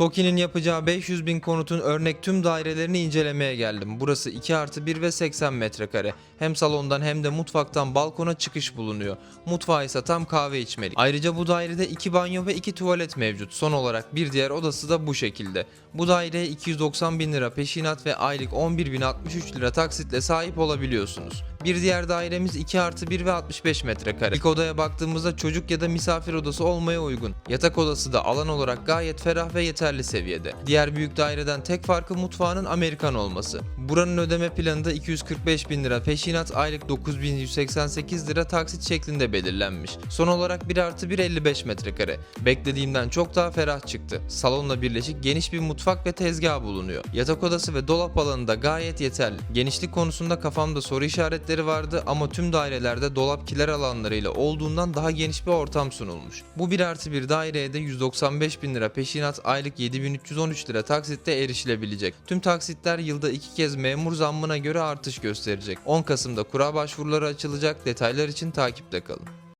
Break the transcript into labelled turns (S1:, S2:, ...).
S1: TOKİ'nin yapacağı 500 bin konutun örnek tüm dairelerini incelemeye geldim. Burası 2 artı 1 ve 80 metrekare. Hem salondan hem de mutfaktan balkona çıkış bulunuyor. Mutfağı ise tam kahve içmelik. Ayrıca bu dairede 2 banyo ve 2 tuvalet mevcut. Son olarak bir diğer odası da bu şekilde. Bu daireye 290 bin lira peşinat ve aylık 11.063 lira taksitle sahip olabiliyorsunuz. Bir diğer dairemiz 2 artı 1 ve 65 metrekare. İlk odaya baktığımızda çocuk ya da misafir odası olmaya uygun. Yatak odası da alan olarak gayet ferah ve yeterli seviyede. Diğer büyük daireden tek farkı mutfağının Amerikan olması. Buranın ödeme planı da 245 bin lira peşinat aylık 9188 lira taksit şeklinde belirlenmiş. Son olarak 1 artı 1 55 metrekare. Beklediğimden çok daha ferah çıktı. Salonla birleşik geniş bir mutfak ve tezgah bulunuyor. Yatak odası ve dolap alanı da gayet yeterli. Genişlik konusunda kafamda soru işaretleri vardı ama tüm dairelerde dolap kiler alanlarıyla olduğundan daha geniş bir ortam sunulmuş. Bu 1 artı 1 daireye de 195 bin lira peşinat aylık 7313 lira taksitte erişilebilecek. Tüm taksitler yılda iki kez memur zammına göre artış gösterecek. 10 Kasım'da kura başvuruları açılacak. Detaylar için takipte kalın.